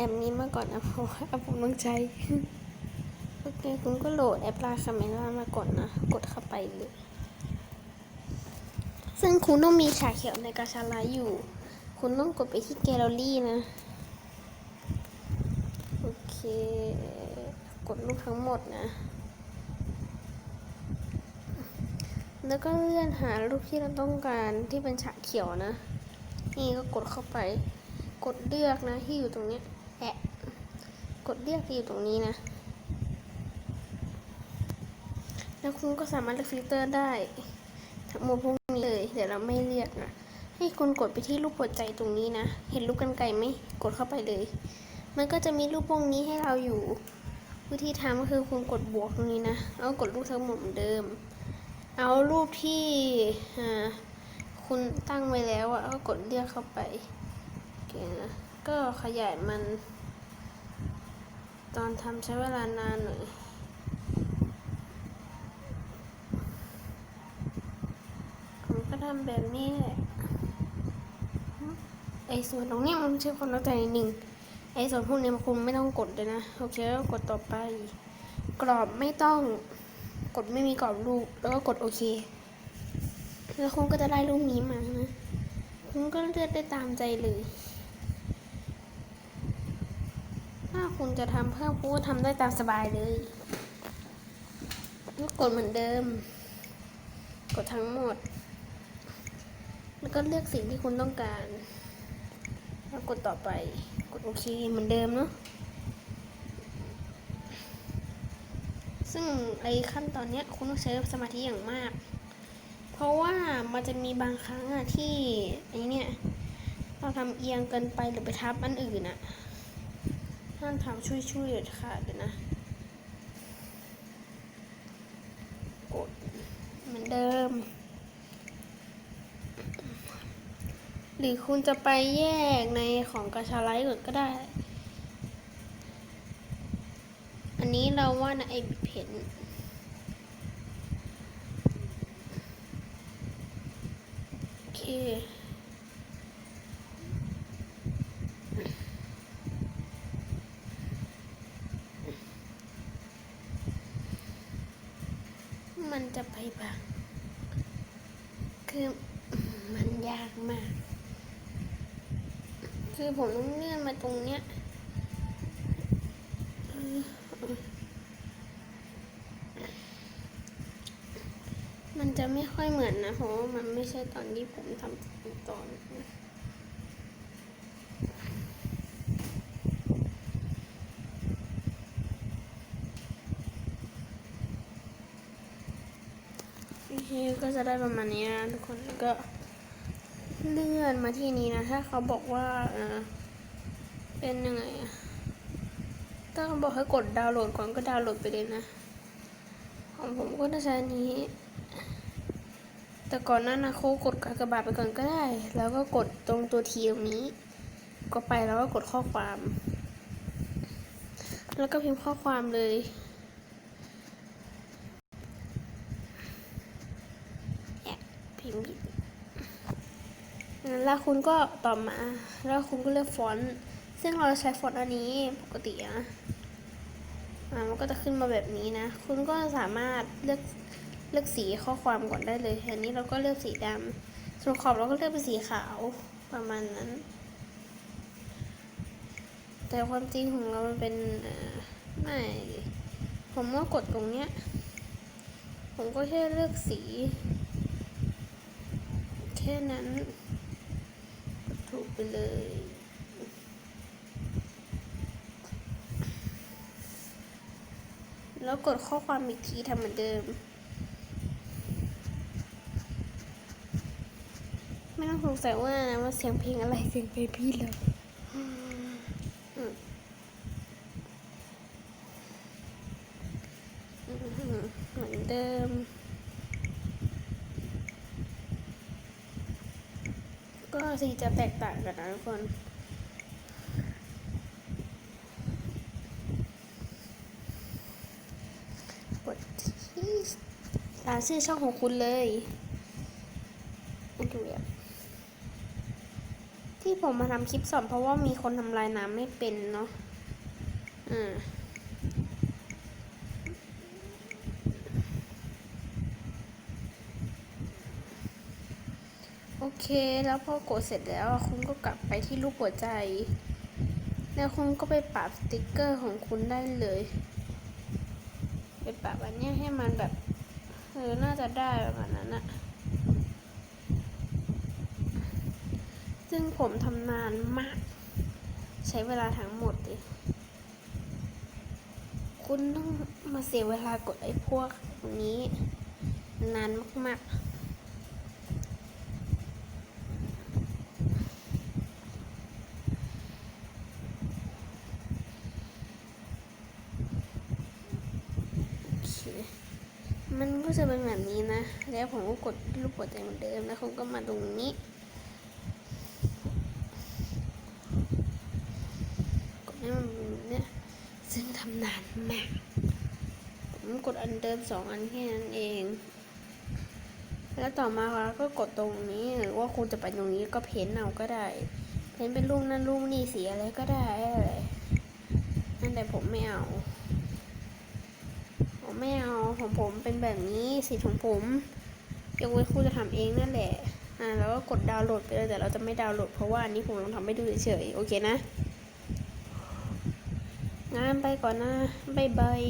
แอปนี้มาก่อนนะเพราะว่าผมต้องใช้โอเคคุณก็โหลดแอปลาคาเมล่ามาก่อนนะ กดเข้าไปเลยซึ่งคุณต้องมีฉากเขียวในกาชาลท์อยู่ คุณต้องกดไปที่แกลเลอรี่นะ โอเค กดรูปทั้งหมดนะ แล้วก็เลื่อนหารูปที่เราต้องการที่เป็นฉากเขียวนะ นี่ก็กดเข้าไป กดเลือกนะที่อยู่ตรงนี้ แอะกดเลือกที่อยู่ตรงนี้นะ แล้วคุณก็สามารถเลือกฟิลเตอร์ได้ ทั้งหมดพวกนี้เลย เดี๋ยวเราไม่เลือกนะให้คุณกดไปที่รูปหัวใจตรงนี้นะ เห็นรูปกันไกลไหมกดเข้าไปเลย มันก็จะมีรูปพวกนี้ให้เราอยู่ วิธีทำก็คือคุณกดบวกตรงนี้นะแล้วกดรูปทั้งหมดเหมือนเดิม เอารูปที่คุณตั้งไว้แล้วอะก็กดเลือกเข้าไป โอเคนะ ก็ขยายมัน ตอนทำใช้เวลานานหน่อยผมก็ทำแบบนี้แหละไอ้ส่วนตรงนี้มันใช้ความเข้าใจนิดนึงไอ้ส่วนพวกนี้มันคุณไม่ต้องกดเลยนะ โอเคแล้วกดต่อไป กรอบไม่ต้องกดไม่มีกรอบรูป แล้วก็กดโอเค แล้วคุณก็จะได้รูปนี้มานะคุณก็เลือกได้ตามใจเลย ถ้าคุณจะทำเพิ่มคุณก็ทำได้ตามสบายเลยแล้วกดเหมือนเดิม กดทั้งหมด แล้วก็เลือกสิ่งที่คุณต้องการ แล้วกดต่อไป กดโอเคเหมือนเดิมเนาะ ซึ่งไอ้ขั้นตอนเนี้ยคุณต้องใช้สมาธิอย่างมาก เพราะว่ามันจะมีบางครั้งอะที่ไอ้เนี่ยเราทำเอียงเกินไปหรือไปทับอันอื่นอะ ท่านทำช่วยช่วยๆเด็ดขาดเลยนะ กดเหมือนเดิม หรือคุณจะไปแยกในของกระชาไลท์ก่อนก็ได้ อันนี้เราว่านะไอบิเพนโอเค มันจะไปบางคือมันยากมาก คือผมต้องเลื่อนมาตรงเนี้ยมันจะไม่ค่อยเหมือนนะเพราะว่ามันไม่ใช่ตอนที่ผมทำตอน โอเคก็จะได้ประมาณนี้นะทุกคนแล้วก็เลื่อนมาที่นี้นะถ้าเขาบอกว่าเออเป็นยังไงถ้าเขาบอกให้กดดาวน์โหลดก่อนก็ดาวน์โหลดไปเลยนะ ของผมก็จะใช้อันนี้ แต่ก่อนหน้านะเขากดกากบาทไปก่อนก็ได้ แล้วก็กดตรงตัวทีตรงนี้ ก็ไปแล้วก็กดข้อความ แล้วก็พิมพ์ข้อความเลย แอบพิมพ์ผิด แล้วคุณก็ต่อมา แล้วคุณก็เลือกฟอนต์ ซึ่งเราใช้ฟอนต์อันนี้ปกตินะอ่ามันก็จะขึ้นมาแบบนี้นะ คุณก็สามารถเลือกเลือกสีข้อความก่อนได้เลยอันนี้เราก็เลือกสีดำส่วนขอบเราก็เลือกเป็นสีขาวประมาณนั้น แต่ความจริงของเรามันเป็นไม่ผมว่ากดตรงเนี้ย ผมก็แค่เลือกสี แค่นั้นูกไปเลยแล้วกดข้อความอีกทีทำเหมือนเดิม ไม่ต้องสงสัยว่านะว่าเสียงเพลงอะไรเสียงเพลงพี่เลยอืมอืมเหมือนเดิม ก็ สีจะแตกต่างกันนะทุกคนกดที่ร้านชื่อช่องของคุณเลยดูแบบที่ผมมาทำคลิปสอนเพราะว่ามีคนทำลายน้ำไม่เป็นเนาะ อ่า โอเค แล้วพอกดเสร็จแล้วคุณก็กลับไปที่รูปหัวใจ แล้วคุณก็ไปปรับสติกเกอร์ของคุณได้เลย ไปปรับอันนี้ให้มันแบบเออน่าจะได้ประมาณนั้นอะซึ่งผมทำนานมาก ใช้เวลาทั้งหมดเลยคุณต้องมาเสียเวลากดไอ้พวกนี้ นานมากๆ โอเค มันก็จะเป็นแบบนี้นะ แล้วผมก็กดรูปหัวใจเหมือนเดิมแล้วผมก็มาตรงนี้ กดให้มันเนี้ยซึ่งทำนานมาก ผมกดอันเดิมสองอันแค่นั้นเอง แล้วต่อมาเราก็กดตรงนี้หรือว่าคุณจะไปตรงนี้ก็เพ้นเอาก็ได้ เพ้นเป็นรูปนั่นรูปนี่สีอะไรก็ได้อะไรนั่นแต่ผมไม่เอา ผมไม่เอาของผมเป็นแบบนี้สีของผมยกเว้นคุณจะทำเองนั่นแหละ อ่าแล้วก็กดดาวน์โหลดไปเลยแต่เราจะไม่ดาวน์โหลดเพราะว่าอันนี้ผมลองทำให้ดูเฉยๆโอเคนะงานไปก่อนนะบ๊ายบาย